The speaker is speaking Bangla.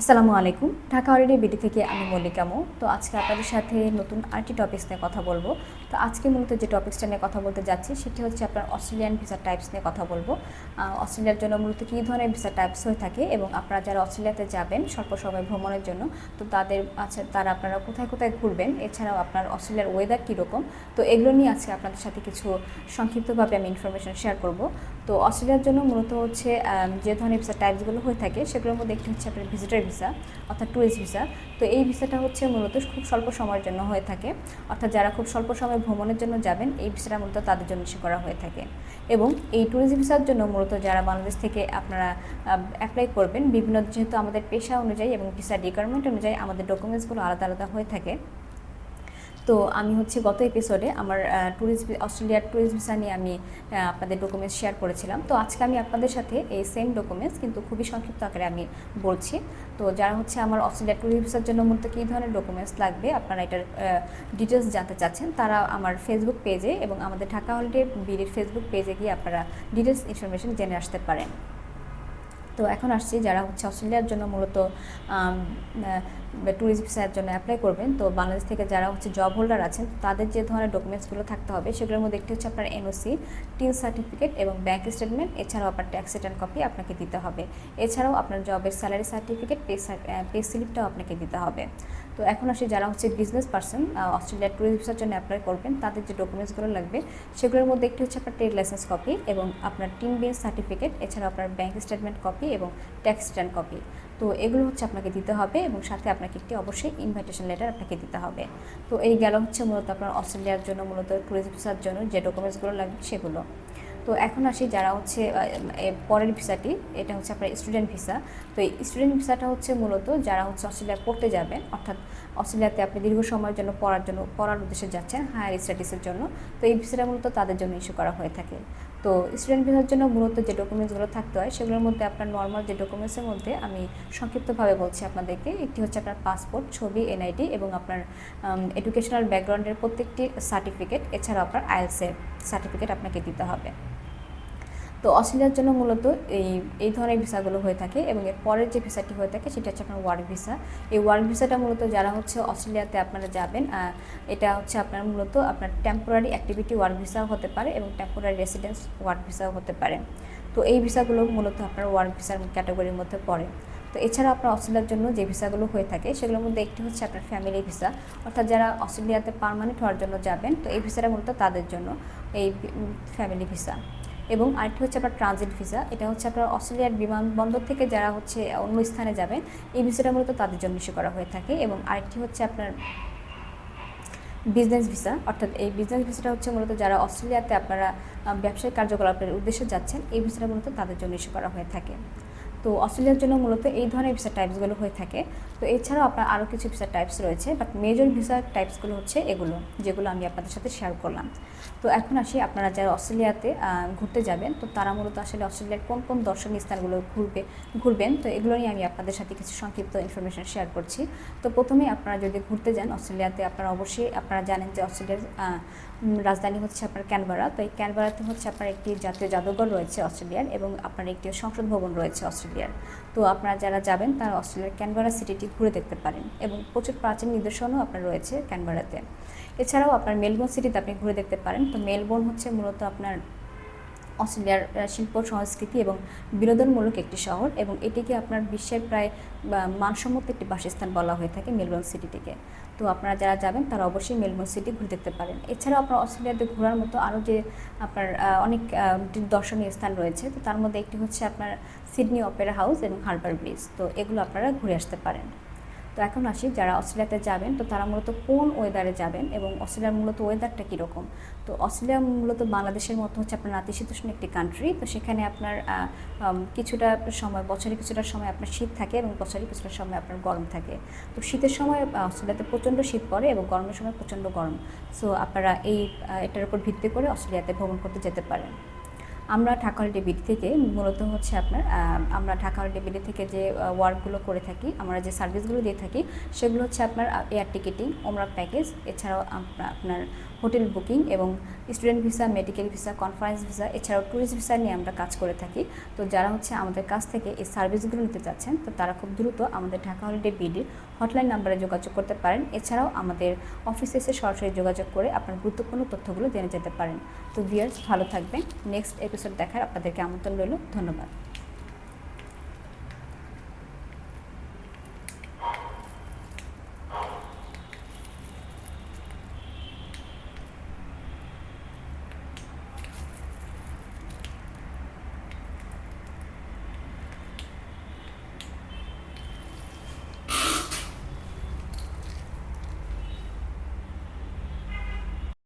আসসালামু আলাইকুম। ঢাকা হলিডে বিডি থেকে আমি মল্লিকামো তো আজকে আপনাদের সাথে নতুন আরেকটি টপিক্স নিয়ে কথা বলব। তো আজকে মূলত যে টপিক্সটা নিয়ে কথা বলতে যাচ্ছি, সেটি হচ্ছে আপনার অস্ট্রেলিয়ান ভিসা টাইপস নিয়ে কথা বলব। অস্ট্রেলিয়ার জন্য মূলত কী ধরনের ভিসা টাইপস হয়ে থাকে এবং আপনারা যারা অস্ট্রেলিয়াতে যাবেন স্বল্প সময় ভ্রমণের জন্য, তো তাদের আচ্ছা তারা আপনারা কোথায় কোথায় ঘুরবেন? এছাড়াও আপনার অস্ট্রেলিয়ার ওয়েদার কীরকম? তো এগুলো নিয়ে আজকে আপনাদের সাথে কিছু সংক্ষিপ্তভাবে আমি ইনফরমেশন শেয়ার করব। তো অস্ট্রেলিয়ার জন্য মূলত হচ্ছে যে ধরনের ভিসা টাইপসগুলো হয়ে থাকে, সেগুলোর মধ্যে একটি হচ্ছে আপনার ভিজিটার ভিসা, অর্থাৎ টুরিস্ট ভিসা তো এই ভিসাটা হচ্ছে মূলত খুব স্বল্প সময়ের জন্য হয়ে থাকে। অর্থাৎ যারা খুব স্বল্প সময় ভ্রমণের জন্য যাবেন, এই ভিসাটা মূলত তাদের জন্য ইস্যু করা হয়ে থাকে। এবং এই ট্যুরিস্ট ভিসার জন্য মূলত যারা বাংলাদেশ থেকে আপনারা অ্যাপ্লাই করবেন, বিভিন্ন যেহেতু আমাদের পেশা অনুযায়ী এবং ভিসা রিকোয়ারমেন্ট অনুযায়ী আমাদের ডকুমেন্টসগুলো আলাদা আলাদা হয়ে থাকে। তো আমি হচ্ছে গত এপিসোডে আমার ট্যুরিস্ট অস্ট্রেলিয়ার ট্যুরিস্ট ভিসা নিয়ে আমি আপনাদের ডকুমেন্টস শেয়ার করেছিলাম। তো আজকে আমি আপনাদের সাথে এই সেম ডকুমেন্টস কিন্তু খুবই সংক্ষিপ্ত আকারে আমি বলছি। তো যারা হচ্ছে আমার অস্ট্রেলিয়ার ট্যুরিস্ট ভিসার জন্য মূলত কী ধরনের ডকুমেন্টস লাগবে, আপনারা এটার ডিটেলস জানতে চাচ্ছেন, তারা আমার ফেসবুক পেজে এবং আমাদের ঢাকা হলিডে বিডির ফেসবুক পেজে গিয়ে আপনারা ডিটেলস ইনফরমেশন জেনে আসতে পারেন। তো এখন আসছি যারা হচ্ছে অস্ট্রেলিয়ার জন্য মূলত ট্যুরিস্ট ভিসার জন্য অ্যাপ্লাই করবেন। তো বাংলাদেশ থেকে যারা হচ্ছে জব হোল্ডার আছেন তাদের যে ধরনের ডকুমেন্টসগুলো থাকতে হবে, সেগুলোর মধ্যে একটি হচ্ছে আপনার এনওসি টিন সার্টিফিকেট এবং ব্যাঙ্ক স্টেটমেন্ট এছাড়াও আপনার ট্যাক্স রিটার্ন কপি আপনাকে দিতে হবে। এছাড়াও আপনার জবের স্যালারি সার্টিফিকেট পে পে স্লিপটাও আপনাকে দিতে হবে। তো এখন আসি যারা হচ্ছে বিজনেস পার্সন অস্ট্রেলিয়ার ট্যুরিস্ট ভিসার জন্য অ্যাপ্লাই করবেন, তাদের যে ডকুমেন্টসগুলো লাগবে, সেগুলোর মধ্যে একটি হচ্ছে আপনার ট্রেড লাইসেন্স কপি এবং আপনার টিম বিল সার্টিফিকেট এছাড়া আপনার ব্যাঙ্ক স্টেটমেন্ট কপি এবং ট্যাক্স রিটার্ন কপি তো এগুলো হচ্ছে আপনাকে দিতে হবে এবং সাথে আপনাকে একটি অবশ্যই ইনভাইটেশন লেটার আপনাকে দিতে হবে। তো এই গেল হচ্ছে মূলত আপনার অস্ট্রেলিয়ার জন্য, মূলত ট্যুরিস্ট ভিসার জন্য যে ডকুমেন্টসগুলো লাগবে সেগুলো। তো এখন আসি যারা হচ্ছে পরের ভিসাটি, এটা হচ্ছে আপনার স্টুডেন্ট ভিসা তো এই স্টুডেন্ট ভিসাটা হচ্ছে মূলত যারা হচ্ছে অস্ট্রেলিয়া পড়তে যাবেন, অর্থাৎ অস্ট্রেলিয়াতে আপনি দীর্ঘ সময়ের জন্য পড়ার জন্য, পড়ার উদ্দেশ্যে যাচ্ছেন হায়ার স্টাডিজের জন্য, তো এই ভিসাটা মূলত তাদের জন্য ইস্যু করা হয়ে থাকে। তো স্টুডেন্ট ভিসার জন্য মূলত যে ডকুমেন্টসগুলো থাকতে হয়, সেগুলোর মধ্যে আপনার নর্মাল যে ডকুমেন্টসের মধ্যে আমি সংক্ষিপ্তভাবে বলছি আপনাদেরকে। একটি হচ্ছে আপনার পাসপোর্ট ছবি এনআইডি এবং আপনার এডুকেশনাল ব্যাকগ্রাউন্ডের প্রত্যেকটি সার্টিফিকেট এছাড়াও আপনার আইএলসের সার্টিফিকেট আপনাকে দিতে হবে। তো অস্ট্রেলিয়ার জন্য মূলত এই এই ধরনের ভিসাগুলো হয়ে থাকে এবং এর পরের যে ভিসাটি হয়ে থাকে সেটা হচ্ছে আপনার ওয়ার্ক ভিসা। এই ওয়ার্ক ভিসাটা মূলত যারা হচ্ছে অস্ট্রেলিয়াতে আপনারা যাবেন এটা হচ্ছে আপনার মূলত আপনার টেম্পোরারি অ্যাক্টিভিটি ওয়ার্ক ভিসাও হতে পারে এবং টেম্পোরারি রেসিডেন্স ওয়ার্ক ভিসাও হতে পারে। তো এই ভিসাগুলো মূলত আপনার ওয়ার্ক ভিসার ক্যাটাগরির মধ্যে পড়ে। তো এছাড়া আপনার অস্ট্রেলিয়ার জন্য যে ভিসাগুলো হয়ে থাকে সেগুলোর মধ্যে একটি হচ্ছে আপনার ফ্যামিলি ভিসা অর্থাৎ যারা অস্ট্রেলিয়াতে পার্মানেন্ট হওয়ার জন্য যাবেন, তো এই ভিসাটা মূলত তাদের জন্য এই ফ্যামিলি ভিসা এবং আরেকটি হচ্ছে আপনার ট্রানজিট ভিসা এটা হচ্ছে আপনার অস্ট্রেলিয়ার বিমানবন্দর থেকে যারা হচ্ছে অন্য স্থানে যাবেন, এই ভিসাটা মূলত তাদের জন্য ইস্যু করা হয়ে থাকে এবং আরেকটি হচ্ছে আপনার বিজনেস ভিসা অর্থাৎ এই বিজনেস ভিসাটা হচ্ছে মূলত যারা অস্ট্রেলিয়াতে আপনারা ব্যবসায়িক কার্যকলাপের উদ্দেশ্যে যাচ্ছেন, এই ভিসাটা মূলত তাদের জন্য ইস্যু করা হয়ে থাকে। তো অস্ট্রেলিয়ার জন্য মূলত এই ধরনের ভিসা টাইপসগুলো হয়ে থাকে। তো এছাড়াও আপনার আরও কিছু ভিসা টাইপস রয়েছে বাট মেজর ভিসা টাইপসগুলো হচ্ছে এগুলো, যেগুলো আমি আপনাদের সাথে শেয়ার করলাম। তো এখন আসি আপনারা যারা অস্ট্রেলিয়াতে ঘুরতে যাবেন, তো তারা মূলত আসলে অস্ট্রেলিয়ার কোন কোন দর্শনীয় স্থানগুলো ঘুরবে, ঘুরবেন, তো এগুলো নিয়ে আমি আপনাদের সাথে কিছু সংক্ষিপ্ত ইনফরমেশন শেয়ার করছি। তো প্রথমে আপনারা যদি ঘুরতে যান অস্ট্রেলিয়াতে, আপনারা অবশ্যই আপনারা জানেন যে অস্ট্রেলিয়ার রাজধানী হচ্ছে আপনার ক্যানবারা তো এই ক্যানবারাতে হচ্ছে আপনার একটি জাতীয় জাদুঘর রয়েছে অস্ট্রেলিয়ার এবং আপনার একটি সংসদ ভবন রয়েছে অস্ট্রেলিয়ার। তো আপনারা যারা যাবেন, তারা অস্ট্রেলিয়ার ক্যানবারা সিটিটি ঘুরে দেখতে পারেন এবং প্রচুর প্রাচীন নিদর্শনও আপনার রয়েছে ক্যানবারাতে। এছাড়াও আপনার মেলবোর্ন সিটিতে আপনি ঘুরে দেখতে পারেন। তো মেলবোর্ন হচ্ছে মূলত আপনার অস্ট্রেলিয়ার শিল্প, সংস্কৃতি এবং বিনোদনমূলক একটি শহর এবং এটিকে আপনার বিশ্বের প্রায় মানসম্মত একটি বাসস্থান বলা হয়ে থাকে মেলবোর্ন সিটিটিকে তো আপনারা যারা যাবেন তারা অবশ্যই মেলবোর্ন সিটি ঘুরে দেখতে পারেন। এছাড়াও আপনার অস্ট্রেলিয়াতে ঘোরার মতো আরও যে আপনার অনেক দর্শনীয় স্থান রয়েছে, তো তার মধ্যে একটি হচ্ছে আপনার সিডনি অপেরা হাউস এবং হারবার ব্রিজ। তো এগুলো আপনারা ঘুরে আসতে পারেন। তো এখন আসি যারা অস্ট্রেলিয়াতে যাবেন, তো তারা মূলত কোন ওয়েদারে যাবেন এবং অস্ট্রেলিয়ার মূলত ওয়েদারটা কীরকম? তো অস্ট্রেলিয়া মূলত বাংলাদেশের মতো হচ্ছে আপনার নাতিশীতোষ্ণ একটি কান্ট্রি তো সেখানে আপনার কিছুটা সময়, বছরে কিছুটা সময় আপনার শীত থাকে এবং বছরে কিছুটা সময় আপনার গরম থাকে। তো শীতের সময় অস্ট্রেলিয়াতে প্রচণ্ড শীত পড়ে এবং গরমের সময় প্রচণ্ড গরম। সো আপনারা এই এটার উপর ভিত্তি করে অস্ট্রেলিয়াতে ভ্রমণ করতে যেতে পারেন। আমরা ঢাকা ডেবিট থেকে মূলত হচ্ছে আপনার আমরা ঢাকা ডেবিট থেকে যে ওয়ার্কগুলো করে থাকি, আমরা যে সার্ভিসগুলো দিয়ে থাকি, সেগুলো হচ্ছে আপনার এয়ার টিকিটিং ওমরা প্যাকেজ এছাড়াও আপনার হোটেল বুকিং এবং student visa, medical visa, conference visa, এছাড়াও ট্যুরিস্ট ভিসা নিয়ে আমরা কাজ করে থাকি। তো যারা হচ্ছে আমাদের কাছ থেকে এই সার্ভিসগুলো নিতে চাচ্ছেন, তো তারা খুব দ্রুত আমাদের ঢাকা হলিডে বিডির হটলাইন নাম্বারে যোগাযোগ করতে পারেন। এছাড়াও আমাদের অফিসে এসে সরাসরি যোগাযোগ করে আপনার গুরুত্বপূর্ণ তথ্যগুলো জেনে যেতে পারেন। তো ভিয়ার্স ভালো থাকবেন। নেক্সট এপিসোড দেখার আপনাদেরকে আমন্ত্রণ রইল। ধন্যবাদ।